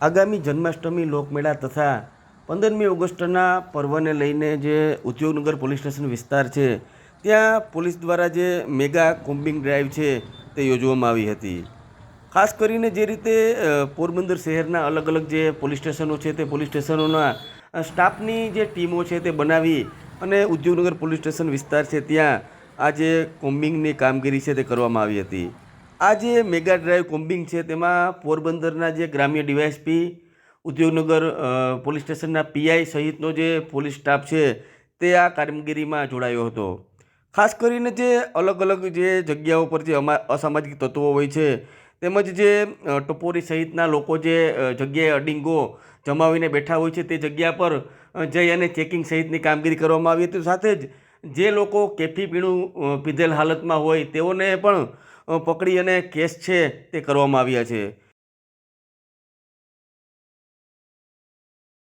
આગામી જન્માષ્ટમી લોકમેળા તથા પંદરમી ઓગસ્ટના પર્વને લઈને જે ઉદ્યોગનગર પોલીસ સ્ટેશન વિસ્તાર છે, ત્યાં પોલીસ દ્વારા જે મેગા કોમ્બિંગ ડ્રાઈવ છે તે યોજવામાં આવી હતી. ખાસ કરીને જે રીતે પોરબંદર શહેરના અલગ અલગ જે પોલીસ સ્ટેશનો છે તે પોલીસ સ્ટેશનોના સ્ટાફની જે ટીમો છે તે બનાવી અને ઉદ્યોગનગર પોલીસ સ્ટેશન વિસ્તાર છે ત્યાં આ જે કોમ્બિંગની કામગીરી છે તે કરવામાં આવી હતી. આ જે મેગા ડ્રાઈવ કોમ્બિંગ છે, તેમાં પોરબંદરના જે ગ્રામ્ય ડીવાયએસપી, ઉદ્યોગનગર પોલીસ સ્ટેશનના પીઆઈ સહિતનો જે પોલીસ સ્ટાફ છે, તે આ કામગીરીમાં જોડાયો હતો. ખાસ કરીને જે અલગ અલગ જે જગ્યાઓ પર જે અસામાજિક તત્વો હોય છે, તેમજ જે ટપોરી સહિતના લોકો જે જગ્યાએ અડિંગો જમાવીને બેઠા હોય છે, તે જગ્યા પર જઈ અને ચેકિંગ સહિતની કામગીરી કરવામાં આવી હતી. સાથે જ જે લોકો કેફી પીણું પીધેલ હાલતમાં હોય, તેઓને પણ પકડી અને કેસ છે તે કરવામાં આવ્યા છે.